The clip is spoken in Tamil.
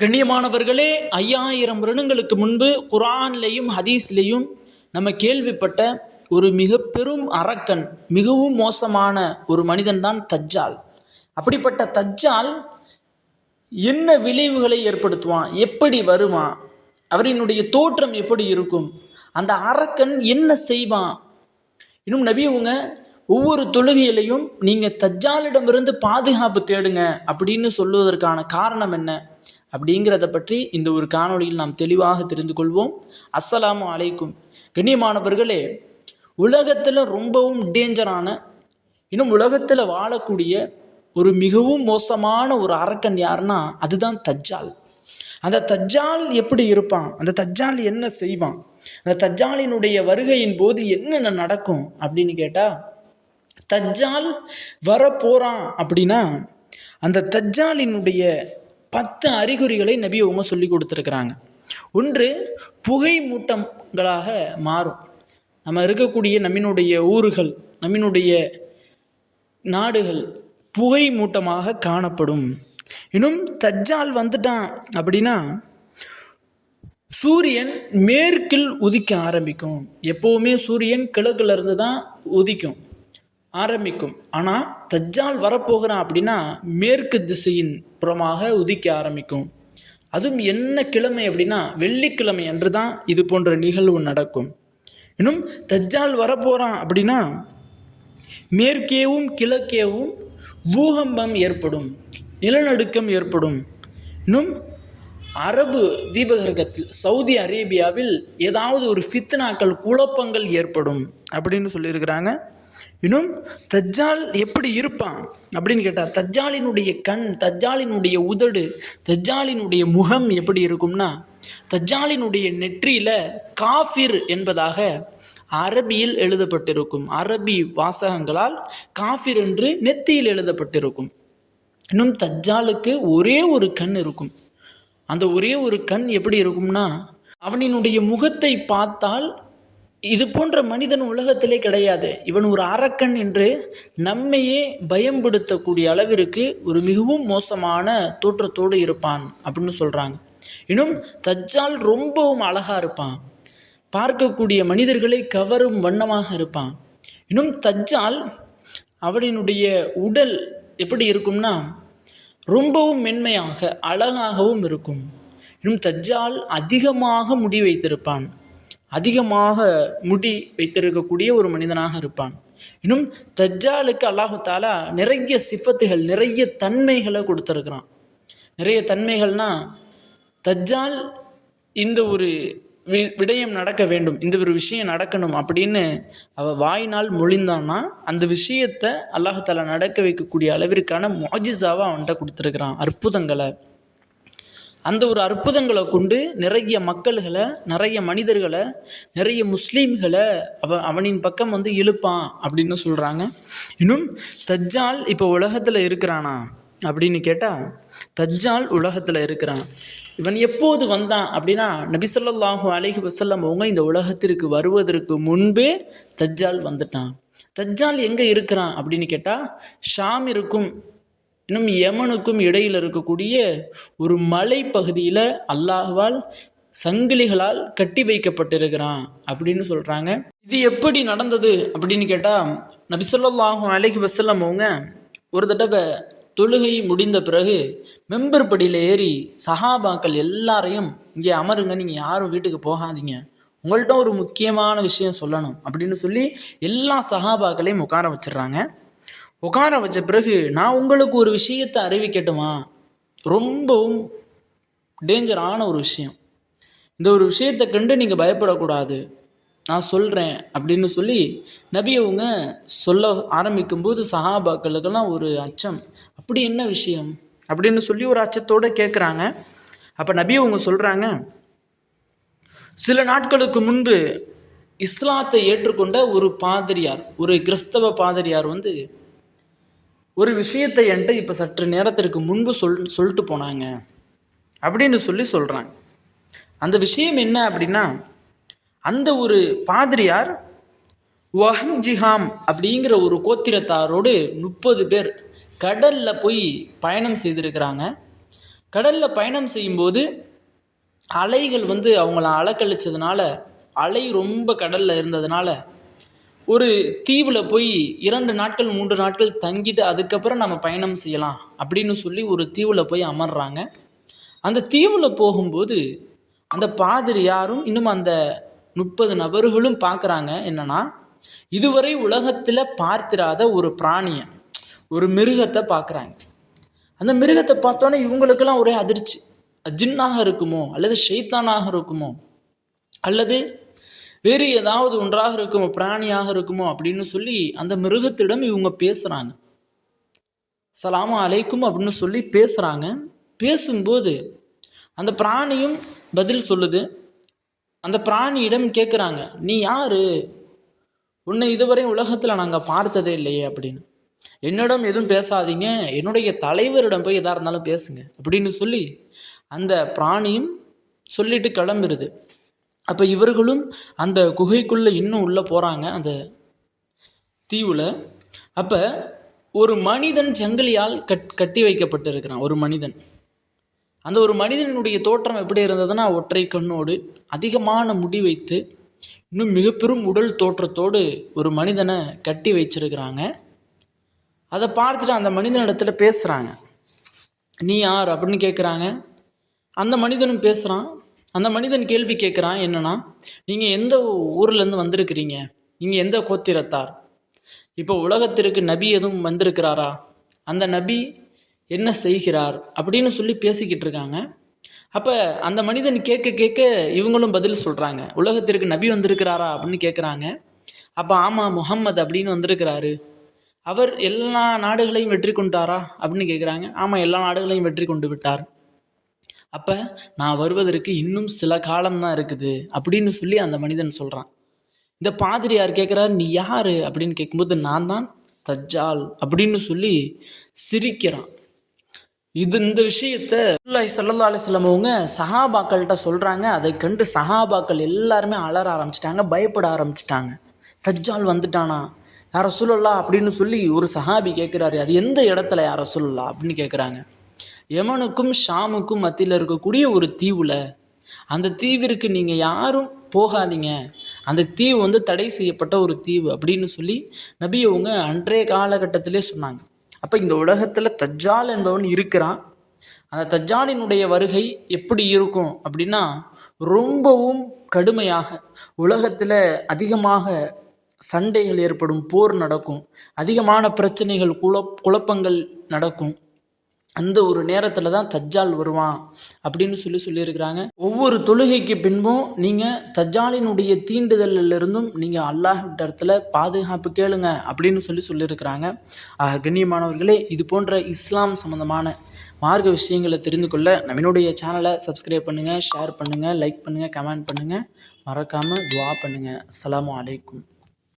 கண்ணியமானவர்களே ஐயாயிரம் வருடங்களுக்கு முன்பு குரான்லேயும் ஹதீஸ்லேயும் நம்ம கேள்விப்பட்ட ஒரு மிக பெரும் அரக்கன் மிகவும் மோசமான ஒரு மனிதன் தான் தஜ்ஜால். அப்படிப்பட்ட தஜ்ஜால் என்ன விளைவுகளை ஏற்படுத்துவான்? எப்படி வருவான்? அவரினுடைய தோற்றம் எப்படி இருக்கும்? அந்த அரக்கன் என்ன செய்வான்? இன்னும் நபியவங்க ஒவ்வொரு தொழுகையிலையும் நீங்கள் தஜ்ஜாலிடமிருந்து பாதுகாப்பு தேடுங்க அப்படின்னு சொல்லுவதற்கான காரணம் என்ன? அப்படிங்கிறத பற்றி இந்த ஒரு காணொளியில் நாம் தெளிவாக தெரிந்து கொள்வோம். அஸ்ஸலாமு அலைக்கும். கண்ணியமானவர்களே உலகத்தில் ரொம்பவும் டேஞ்சரான இன்னும் உலகத்தில் வாழக்கூடிய ஒரு மிகவும் மோசமான ஒரு அரக்கன் யாருன்னா அதுதான் தஜ்ஜால். அந்த தஜ்ஜால் எப்படி இருப்பான்? அந்த தஜ்ஜால் என்ன செய்வான்? அந்த தஜ்ஜாலினுடைய வருகையின் போது என்னென்ன நடக்கும் அப்படின்னு கேட்டால் தஜ்ஜால் வரப்போகிறான் அப்படின்னா அந்த தஜ்ஜாலினுடைய பத்து அறிகுறிகளை நபி அவங்க சொல்லி கொடுத்துருக்குறாங்க. ஒன்று புகை மூட்டங்களாக மாறும். நம்ம இருக்கக்கூடிய நம்மினுடைய ஊர்கள் நம்மினுடைய நாடுகள் புகை மூட்டமாக காணப்படும். இன்னும் தஜ்ஜால் வந்துட்டான் அப்படின்னா சூரியன் மேற்கில் உதிக்க ஆரம்பிக்கும். எப்போவுமே சூரியன் கிழக்குலேருந்து தான் உதிக்கும். ஆரம்பிக்கும். ஆனால் தஜ்ஜால் வரப்போகிறான் அப்படின்னா மேற்கு திசையின் புறமாக உதிக்க ஆரம்பிக்கும். அதுவும் என்ன கிழமை அப்படின்னா வெள்ளிக்கிழமை அன்று தான் இது போன்ற நிகழ்வு நடக்கும். இன்னும் தஜ்ஜால் வரப்போகிறான் அப்படின்னா மேற்கேவும் கிழக்கேவும் பூகம்பம் ஏற்படும் நிலநடுக்கம் ஏற்படும். இன்னும் அரபு தீபகர்கத்தில் சவுதி அரேபியாவில் ஏதாவது ஒரு ஃபித்னாக்கள் குழப்பங்கள் ஏற்படும் அப்படின்னு சொல்லியிருக்கிறாங்க. இன்னும் தஜ்ஜால் எப்படி இருப்பான் அப்படின்னு கேட்டால் தஜ்ஜாலினுடைய கண் தஜ்ஜாலினுடைய உதடு தஜ்ஜாலினுடைய முகம் எப்படி இருக்கும்னா தஜ்ஜாலினுடைய நெற்றியில் காஃபிர் என்பதாக அரபியில் எழுதப்பட்டிருக்கும். அரபி வாசகங்களால் காஃபிர் என்று நெத்தியில் எழுதப்பட்டிருக்கும். இன்னும் தஜ்ஜாலுக்கு ஒரே ஒரு கண் இருக்கும். அந்த ஒரே ஒரு கண் எப்படி இருக்கும்னா அவனினுடைய முகத்தை பார்த்தால் இது போன்ற மனிதன் உலகத்திலே கிடையாது. இவன் ஒரு அரக்கன் என்று நம்மையே பயம்படுத்தக்கூடிய அளவிற்கு ஒரு மிகவும் மோசமான தோற்றத்தோடு இருப்பான் அப்படின்னு சொல்கிறாங்க இன்னும் தஜ்ஜால் ரொம்பவும் அழகாக இருப்பான். பார்க்கக்கூடிய மனிதர்களை கவரும் வண்ணமாக இருப்பான். இன்னும் தஜ்ஜால் அவனினுடைய உடல் எப்படி இருக்கும்னா ரொம்பவும் மென்மையாக அழகாகவும் இருக்கும். இன்னும் தஜ்ஜால் அதிகமாக முடி வைத்திருப்பான். அதிகமாக முடி வைத்திருக்கக்கூடிய ஒரு மனிதனாக இருப்பான். இன்னும் தஜ்ஜாலுக்கு அல்லாஹு தாலா நிறைய சிஃபத்துகள் நிறைய தன்மைகளை கொடுத்துருக்குறான். நிறைய தன்மைகள்னா தஜ்ஜால் இந்த ஒரு வி விடயம் நடக்க வேண்டும் இந்த ஒரு விஷயம் நடக்கணும் அப்படின்னு அவள் வாயினால் மொழிந்தான்னா அந்த விஷயத்தை அல்லாஹாலா நடக்க வைக்கக்கூடிய அளவிற்கான மாஜிசாவை அவன்கிட்ட கொடுத்துருக்குறான் அற்புதங்களை. அந்த ஒரு அற்புதங்களை கொண்டு நிறைய மக்கள்களை நிறைய மனிதர்களை நிறைய முஸ்லீம்களை அவ அவனின் பக்கம் வந்து இழுப்பான் அப்படின்னு சொல்கிறாங்க இன்னும் தஜ்ஜால் இப்போ உலகத்தில் இருக்கிறானா அப்படின்னு கேட்டால் தஜ்ஜால் உலகத்தில் இருக்கிறான். இவன் எப்போது வந்தான் அப்படின்னா நபிசல்லாஹு அலைஹி வசல்லம் அவங்க இந்த உலகத்திற்கு வருவதற்கு முன்பே தஜ்ஜால் வந்துட்டான். தஜ்ஜால் எங்கே இருக்கிறான் அப்படின்னு கேட்டால் ஷாம் இருக்கும் இன்னும் யமனுக்கும் இடையில் இருக்கக்கூடிய ஒரு மலை பகுதியில் அல்லாஹ்வால் சங்கிலிகளால் கட்டி வைக்கப்பட்டிருக்கிறான் அப்படின்னு சொல்கிறாங்க இது எப்படி நடந்தது அப்படின்னு கேட்டால் நபிசல்லாஹும் அலைஹி வசல்லம் அவங்க ஒரு தடவை தொழுகை முடிந்த பிறகு மெம்பர் படியில் ஏறி சஹாபாக்கள் எல்லாரையும் இங்கே அமருங்க நீங்கள் யாரும் வீட்டுக்கு போகாதீங்க. உங்கள்கிட்ட ஒரு முக்கியமான விஷயம் சொல்லணும். அப்படின்னு சொல்லி எல்லா சஹாபாக்களையும் உட்கார வச்சிடுறாங்க. உட்கார வச்ச பிறகு நான் உங்களுக்கு ஒரு விஷயத்தை அறிவிக்கட்டுமா? ரொம்பவும் டேஞ்சரான ஒரு விஷயம். இந்த ஒரு விஷயத்தை கண்டு நீங்கள் பயப்படக்கூடாது. நான் சொல்கிறேன் அப்படின்னு சொல்லி நபி அவங்க சொல்ல ஆரம்பிக்கும்போது சஹாபாக்களுக்கெல்லாம் ஒரு அச்சம். அப்படி என்ன விஷயம்? அப்படின்னு சொல்லி ஒரு அச்சத்தோடு கேட்குறாங்க அப்போ நபி அவங்க சொல்கிறாங்க சில நாட்களுக்கு முன்பு இஸ்லாத்தை ஏற்றுக்கொண்ட ஒரு பாதிரியார் ஒரு கிறிஸ்தவ பாதிரியார் வந்து ஒரு விஷயத்தை என்கிட்ட இப்போ சற்று நேரத்திற்கு முன்பு சொல் சொல்லிட்டு போனாங்க. அப்படின்னு சொல்லி சொல்கிறாங்க அந்த விஷயம் என்ன அப்படின்னா அந்த ஒரு பாதிரியார் வஹம் ஜிஹாம் அப்படிங்கிற ஒரு கோத்திரத்தாரோடு முப்பது பேர் கடலில் போய் பயணம் செய்திருக்கிறாங்க. கடலில் பயணம் செய்யும்போது அலைகள் வந்து அவங்கள அலக்கழிச்சதுனால அலை ரொம்ப கடலில் இருந்ததுனால ஒரு தீவில் போய் இரண்டு நாட்கள் மூன்று நாட்கள் தங்கிட்டு அதுக்கப்புறம் நம்ம பயணம் செய்யலாம் அப்படின்னு சொல்லி ஒரு தீவில் போய் அமர்றாங்க. அந்த தீவில் போகும்போது அந்த பாதிரி யாரும் இன்னும் அந்த முப்பது நபர்களும் பார்க்குறாங்க என்னன்னா இதுவரை உலகத்தில் பார்த்திராத ஒரு பிராணியை ஒரு மிருகத்தை பார்க்குறாங்க அந்த மிருகத்தை பார்த்தோன்னே இவங்களுக்கெல்லாம் ஒரே அதிர்ச்சி. ஜின்னாக இருக்குமோ அல்லது ஷைத்தானாக இருக்குமோ? அல்லது வேறு ஏதாவது ஒன்றாக இருக்குமோ பிராணியாக இருக்குமோ அப்படின்னு சொல்லி அந்த மிருகத்திடம் இவங்க பேசுகிறாங்க சலாமா அலைக்கும் அப்படின்னு சொல்லி பேசுகிறாங்க பேசும்போது அந்த பிராணியும் பதில் சொல்லுது. அந்த பிராணியிடம் கேட்குறாங்க நீ யாரு? உன்னை இதுவரை உலகத்தில் நாங்கள் பார்த்ததே இல்லையே அப்படின்னு. என்னிடம் எதுவும் பேசாதீங்க. என்னுடைய தலைவரிடம் போய் எதாக இருந்தாலும் பேசுங்க அப்படின்னு சொல்லி அந்த பிராணியும் சொல்லிட்டு கிளம்புறது அப்போ இவர்களும் அந்த குகைக்குள்ளே இன்னும் உள்ளே போகிறாங்க அந்த தீவில். அப்போ ஒரு மனிதன் சங்கிலியால் கட் கட்டி வைக்கப்பட்டிருக்கிறான் ஒரு மனிதன். அந்த ஒரு மனிதனுடைய தோற்றம் எப்படி இருந்ததுன்னா ஒற்றை கண்ணோடு அதிகமான முடி வைத்து இன்னும் மிக பெரும் உடல் தோற்றத்தோடு ஒரு மனிதனை கட்டி வச்சிருக்கிறாங்க. அதை பார்த்துட்டு அந்த மனிதனிடத்துல பேசுகிறாங்க நீ யார்? அப்படின்னு கேட்குறாங்க அந்த மனிதனும் பேசுகிறான் அந்த மனிதன் கேள்வி கேட்குறான் என்னன்னா நீங்கள் எந்த ஊர்லேருந்து வந்திருக்கிறீங்க? நீங்கள் எந்த கோத்திரத்தார்? இப்போ உலகத்திற்கு நபி எதுவும் வந்திருக்கிறாரா? அந்த நபி என்ன செய்கிறார்? அப்படின்னு சொல்லி பேசிக்கிட்டு இருக்காங்க. அப்போ அந்த மனிதன் கேட்க கேட்க இவங்களும் பதில் சொல்கிறாங்க உலகத்திற்கு நபி வந்திருக்கிறாரா? அப்படின்னு கேட்குறாங்க. அப்போ ஆமாம் முகம்மது அப்படின்னு வந்திருக்கிறாரு. அவர் எல்லா நாடுகளையும் வெற்றி கொண்டாரா? அப்படின்னு கேட்குறாங்க. ஆமாம் எல்லா நாடுகளையும் வெற்றி கொண்டு விட்டார். அப்போ நான் வருவதற்கு இன்னும் சில காலம்தான் இருக்குது அப்படின்னு சொல்லி அந்த மனிதன் சொல்கிறான் இந்த பாதிரியார் கேட்குறாரு நீ யார்? அப்படின்னு கேட்கும்போது நான் தான் தஜ்ஜால் அப்படின்னு சொல்லி சிரிக்கிறான். இது இந்த விஷயத்த சல்லா அலிஸ்லம் அவங்க சஹாபாக்கள்கிட்ட சொல்கிறாங்க அதை கண்டு சஹாபாக்கள் எல்லாருமே அலற ஆரம்பிச்சிட்டாங்க பயப்பட ஆரம்பிச்சிட்டாங்க. தஜ்ஜால் வந்துட்டானா? யார சொல்லலா அப்படின்னு சொல்லி ஒரு சஹாபி கேட்குறாரு அது எந்த இடத்துல யார சொல்லலா அப்படின்னு கேட்குறாங்க யமனுக்கும் ஷாமுக்கும் மத்தியில் இருக்கக்கூடிய ஒரு தீவில் அந்த தீவிற்கு நீங்கள் யாரும் போகாதீங்க. அந்த தீவு வந்து தடை செய்யப்பட்ட ஒரு தீவு அப்படின்னு சொல்லி நபி அவங்க அன்றைய காலகட்டத்திலே சொன்னாங்க. அப்போ இந்த உலகத்தில் தஜ்ஜால் என்பவன் இருக்கிறான். அந்த தஜ்ஜாலினுடைய வருகை எப்படி இருக்கும் அப்படின்னா ரொம்பவும் கடுமையாக உலகத்தில் அதிகமாக சண்டைகள் ஏற்படும் போர் நடக்கும் அதிகமான பிரச்சனைகள் குழப் குழப்பங்கள் நடக்கும். அந்த ஒரு நேரத்தில் தான் தஜ்ஜால் வருவான் அப்படின்னு சொல்லி சொல்லியிருக்கிறாங்க. ஒவ்வொரு தொழுகைக்கு பின்பும் நீங்கள் தஜ்ஜாலினுடைய தீண்டுதலிலிருந்தும் நீங்கள் அல்லாஹ் இடத்துல பாதுகாப்பு கேளுங்க அப்படின்னு சொல்லி சொல்லியிருக்கிறாங்க. ஆக கண்ணியமானவர்களே இது போன்ற இஸ்லாம் சம்மந்தமான மார்க்க விஷயங்களை தெரிந்து கொள்ள நம்மளுடைய சேனலை சப்ஸ்கிரைப் பண்ணுங்கள் ஷேர் பண்ணுங்கள் லைக் பண்ணுங்கள் கமெண்ட் பண்ணுங்கள் மறக்காமல் துவா பண்ணுங்கள் அஸ்ஸலாமு அலைக்கும்.